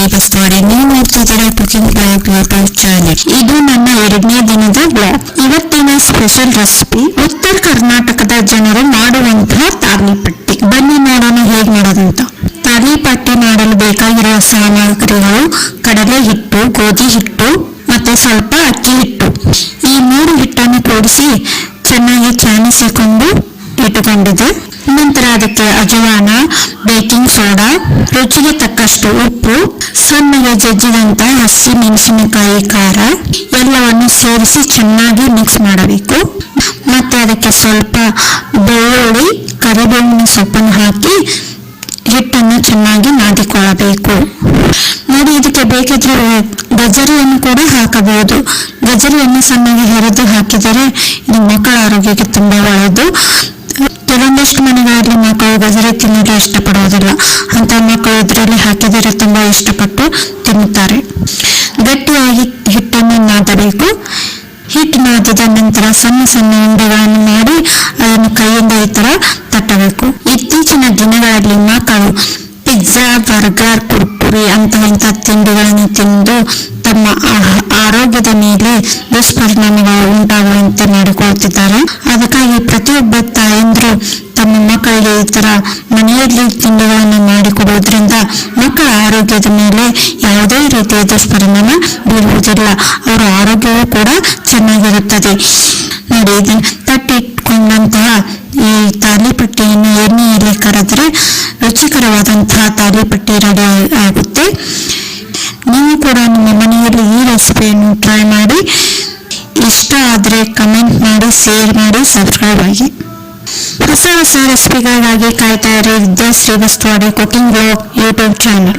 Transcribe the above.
ನೀವು ನೋಡ್ತಿದ್ದೀರಾ cooking blog YouTube channel ಇದು ನನ್ನ ಎರಡನೇ ದಿನದ ಬ್ಲಾಗ್ ಇವತ್ತಿನ ಸ್ಪೆಷಲ್ ರೆಸಿಪಿ ಉತ್ತರ ಕರ್ನಾಟಕದ ಜನರು ಮಾಡುವಂತಹ ತಾಲಿಪಟ್ಟಿ ಬನ್ನಿ ನೋಡೋಣ ಹೇಗೆ ಮಾಡೋದಂತ. ತಾಲಿಪಟ್ಟಿ ಮಾಡಲು ಬೇಕಾಗಿರುವ ಸಾಮಗ್ರಿಗಳು, ಕಡಲೆ ಹಿಟ್ಟು, ಗೋಧಿ ಹಿಟ್ಟು ಮತ್ತೆ ಸ್ವಲ್ಪ ಅಕ್ಕಿ ಹಿಟ್ಟು. ಈ ಮೂರು ಹಿಟ್ಟನ್ನು ಕೂಡಿಸಿ ಚೆನ್ನಾಗಿ ಚಾನಿಸಿಕೊಂಡು ಇಟ್ಟುಕೊಂಡಿದೆ ನಂತರ ಅದಕ್ಕೆ ಅಜವಾನ, ಬೇಕಿಂಗ್ ಸೋಡಾ, ರುಚಿಗೆ ತಕ್ಕಷ್ಟು ಉಪ್ಪು, ಸಣ್ಣಗೆ ಜಜ್ಜಿದಂತ ಹಸಿ ಮೆಣಸಿನಕಾಯಿ ಖಾರ, ಎಲ್ಲವನ್ನು ಸೇರಿಸಿ ಚೆನ್ನಾಗಿ ಮಿಕ್ಸ್ ಮಾಡಬೇಕು. ಮತ್ತೆ ಅದಕ್ಕೆ ಸ್ವಲ್ಪ ಬೆಳ್ಳುಳ್ಳಿ, ಕರಿಬೇವಿನ ಸೊಪ್ಪನ್ನು ಹಾಕಿ ಹಿಟ್ಟನ್ನು ಚೆನ್ನಾಗಿ ನಾದಿಕೊಳ್ಳಬೇಕು. ನೋಡಿ, ಇದಕ್ಕೆ ಬೇಕಿದ್ರೆ ಗಜರಿಯನ್ನು ಕೂಡ ಹಾಕಬಹುದು. ಗಜರಿಯನ್ನು ಸಣ್ಣಗೆ ಹೆರೆದು ಹಾಕಿದರೆ ಇದು ಮಕ್ಕಳ ಆರೋಗ್ಯಕ್ಕೆ ತುಂಬಾ ಒಳ್ಳೆಯದು ಕೆಲವೊಂದಷ್ಟು ಮನೆಗಳಲ್ಲಿ ಮಕ್ಕಳು ಗಜರಿ ತಿನ್ನಲು ಇಷ್ಟಪಡುವುದಿಲ್ಲ ಅಂತ ಮಕ್ಕಳು ಇದರಲ್ಲಿ ಹಾಕಿದರೆ ತುಂಬಾ ಇಷ್ಟಪಟ್ಟು ತಿನ್ನುತ್ತಾರೆ. ಗಟ್ಟಿಯಾಗಿ ಹಿಟ್ಟನ್ನು ನಾದಬೇಕು. ಹಿಟ್ಟು ನಾದಿದ ನಂತರ ಸಣ್ಣ ಸಣ್ಣ ಉಂಡೆಗಳನ್ನು ಮಾಡಿ ಅದನ್ನು ಕೈಯಿಂದ ಈ ತರ ತಟ್ಟಬೇಕು. ಇತ್ತೀಚಿನ ದಿನಗಳಲ್ಲಿ ಮಕ್ಕಳು ಪಿಜ್ಜಾ, ಬರ್ಗರ್, ಕುರ್ಕುರಿ ಅಂತ ಇಂಥ ತಿಂಡಿಗಳನ್ನು ತಿಂದು ತಮ್ಮ ಆರೋಗ್ಯದ ಮೇಲೆ ದುಷ್ಪರಿಣಾಮಗಳು ಉಂಟಾಗುವಂತೆ ಮಾಡಿಕೊಳ್ತಿದ್ದಾರೆ ಅದಕ್ಕಾಗಿ ಪ್ರತಿಯೊಬ್ಬ ತಾಯಂದ್ರು ತಮ್ಮ ಮಕ್ಕಳಿಗೆ ಈ ತರ ಮನೆಯಲ್ಲಿ ತಿಂಡಿಗಳನ್ನು ಮಾಡಿಕೊಡುವುದರಿಂದ ಮಕ್ಕಳ ಆರೋಗ್ಯದ ಮೇಲೆ ಯಾವುದೇ ರೀತಿಯ ದುಷ್ಪರಿಣಾಮ ಬೀರುವುದಿಲ್ಲ. ಅವರ ಆರೋಗ್ಯವೂ ಕೂಡ ಚೆನ್ನಾಗಿರುತ್ತದೆ. ನೋಡಿ ಇದನ್ನು ತಟ್ಟಿಟ್ಕೊಂಡಂತಹ ಈ ತಾಲಿಪಟ್ಟಿಯನ್ನು ಎಣ್ಣೆಯಲ್ಲಿ ಕರೆದ್ರೆ ರುಚಿಕರವಾದಂತಹ ತಾಲಿಪಟ್ಟಿ ರೆಡಿ ಆಗುತ್ತೆ. ನೀವು ಕೂಡ ನಿಮ್ಮ ಮನೆಯಲ್ಲಿ ಈ ರೆಸಿಪಿಯನ್ನು ಟ್ರೈ ಮಾಡಿ. ಇಷ್ಟ ಆದರೆ ಕಮೆಂಟ್ ಮಾಡಿ ಶೇರ್ ಮಾಡಿ ಸಬ್ಸ್ಕ್ರೈಬ್ ಆಗಿ. ಹೊಸ ಹೊಸ ರೆಸಿಪಿಗಳಿಗಾಗಿ ಕಾಯ್ತಾ ಇರಿ ವಿದ್ಯಾ ಶ್ರೀವಸ್ತು ಅಡಿ ಕುಕಿಂಗ್ ಬ್ಲಾಗ್ ಯೂಟ್ಯೂಬ್ ಚಾನಲ್